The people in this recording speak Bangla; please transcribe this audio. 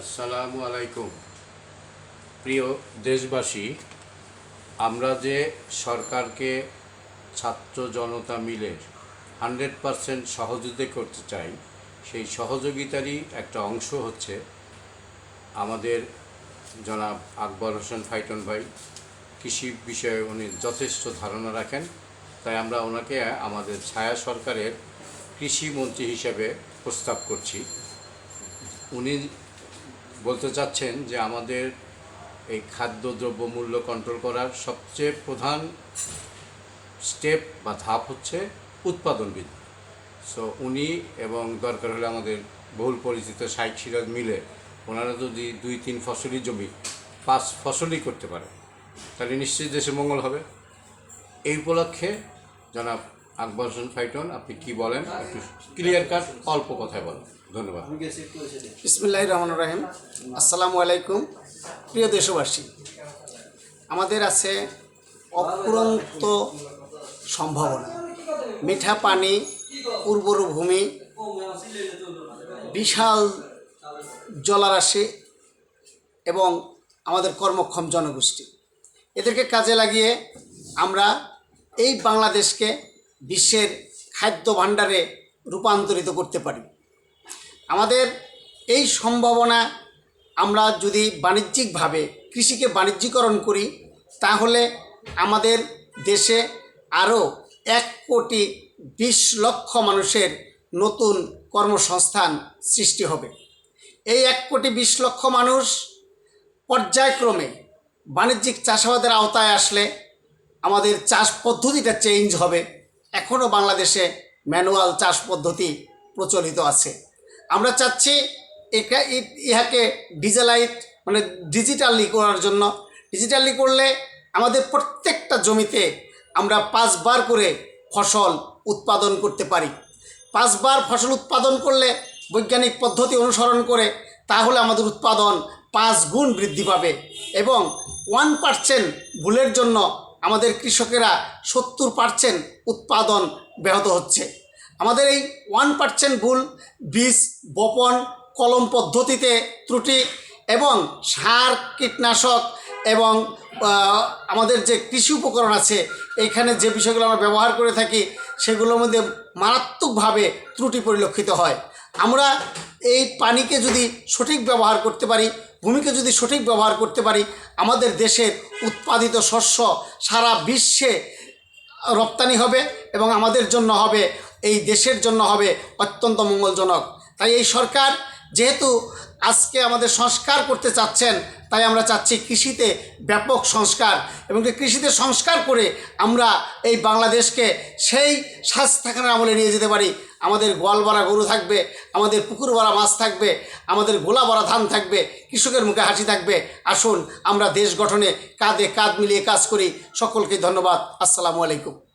আসসালামু আলাইকুম। প্রিয় দেশবাসী, আমরা যে সরকারকে ছাত্র জনতা মিলে হান্ড্রেড পারসেন্ট সহযোগিতা করতে চাই, সেই সহযোগিতারই একটা অংশ হচ্ছে আমাদের জনাব আকবর হোসেন ফাইটন ভাই। কৃষি বিষয়ে উনি যথেষ্ট ধারণা রাখেন, তাই আমরা ওনাকে আমাদের ছায়া সরকারের কৃষি মন্ত্রী হিসেবে প্রস্তাব করছি। উনি বলতে চাচ্ছেন যে আমাদের এই খাদ্যদ্রব্য মূল্য কন্ট্রোল করার সবচেয়ে প্রধান স্টেপ বা ধাপ হচ্ছে উৎপাদন বৃদ্ধি সো উনি এবং দরকার হলে আমাদের বহুল পরিচিত শাইক সিরাজ মিলে ওনারা যদি দুই তিন ফসলি জমি, পাঁচ ফসলই করতে পারে, তাহলে নিশ্চয়ই দেশে মঙ্গল হবে। এই উপলক্ষে জনাব আকবর হোসেন ফাইটন, আপনি কি বলেন? একটু ক্লিয়ার কাট অল্প কথায় বলেন। ধন্যবাদ। বিসমুল্লাহ রহমান রাহিম। আসসালামু আলাইকুম। প্রিয় দেশবাসী, আমাদের আছে অপুরন্ত সম্ভাবনা। মিঠা পানি উর্বর ভূমি বিশাল জলারাশি এবং আমাদের কর্মক্ষম জনগোষ্ঠী। এদেরকে কাজে লাগিয়ে আমরা এই বাংলাদেশকে বিশ্বের খাদ্য ভাণ্ডারে রূপান্তরিত করতে পারি। আমাদের এই সম্ভাবনা আমরা যদি বাণিজ্যিকভাবে কৃষিকে বাণিজ্যিকরণ করি, তাহলে আমাদের দেশে আরও এক কোটি বিশ লক্ষ মানুষের নতুন কর্মসংস্থান সৃষ্টি হবে। এই এক কোটি বিশ লক্ষ মানুষ পর্যায়ক্রমে বাণিজ্যিক চাষাবাদের আওতায় আসলে আমাদের চাষ পদ্ধতিটা চেঞ্জ হবে। এখনও বাংলাদেশে ম্যানুয়াল চাষ পদ্ধতি প্রচলিত আছে। আমরা চাচ্ছি ই- ইহাকে ডিজিটালাইট মানে ডিজিটালি করার জন্য। ডিজিটালি করলে আমাদের প্রত্যেকটা জমিতে আমরা পাঁচবার করে ফসল উৎপাদন করতে পারি। পাঁচবার ফসল উৎপাদন করলে বৈজ্ঞানিক পদ্ধতি অনুসরণ করে তাহলে আমাদের উৎপাদন পাঁচ গুণ বৃদ্ধি পাবে এবং ওয়ান পার্সেন্ট ভুলের জন্য আমাদের কৃষকেরা সত্তর পার্সেন্ট উৎপাদন ব্যাহত হচ্ছে। আমাদের এই ওয়ান পার্সেন্ট ভুল বীজ বপন কলম পদ্ধতিতে ত্রুটি এবং সার, কীটনাশক এবং আমাদের যে কৃষি উপকরণ আছে, এইখানে যে বিষয়গুলো আমরা ব্যবহার করে থাকি, সেগুলোর মধ্যে মারাত্মকভাবে ত্রুটি পরিলক্ষিত হয়। আমরা এই পানিকে যদি সঠিক ব্যবহার করতে পারি, ভূমিকে যদি সঠিক ব্যবহার করতে পারি, আমাদের দেশের উৎপাদিত শস্য সারা বিশ্বে রপ্তানি হবে এবং আমাদের জন্য হবে, এই দেশের জন্য হবে অত্যন্ত মঙ্গলজনক। তাই এই সরকার যেহেতু আজকে আমাদের সংস্কার করতে চাচ্ছেন, তাই আমরা চাচ্ছি কৃষিতে ব্যাপক সংস্কার এবং কৃষিতে সংস্কার করে আমরা এই বাংলাদেশকে সেই শ্বাস থাকার আমলে নিয়ে যেতে পারি। আমাদের গোয়াল ভরা গরু থাকবে, আমাদের পুকুর ভরা মাছ থাকবে, আমাদের গোলা ভরা ধান থাকবে, কৃষকের মুখে হাসি থাকবে। আসুন আমরা দেশ গঠনে কাঁধে কাঁধ মিলিয়ে কাজ করি। সকলকে ধন্যবাদ। আসসালামু আলাইকুম।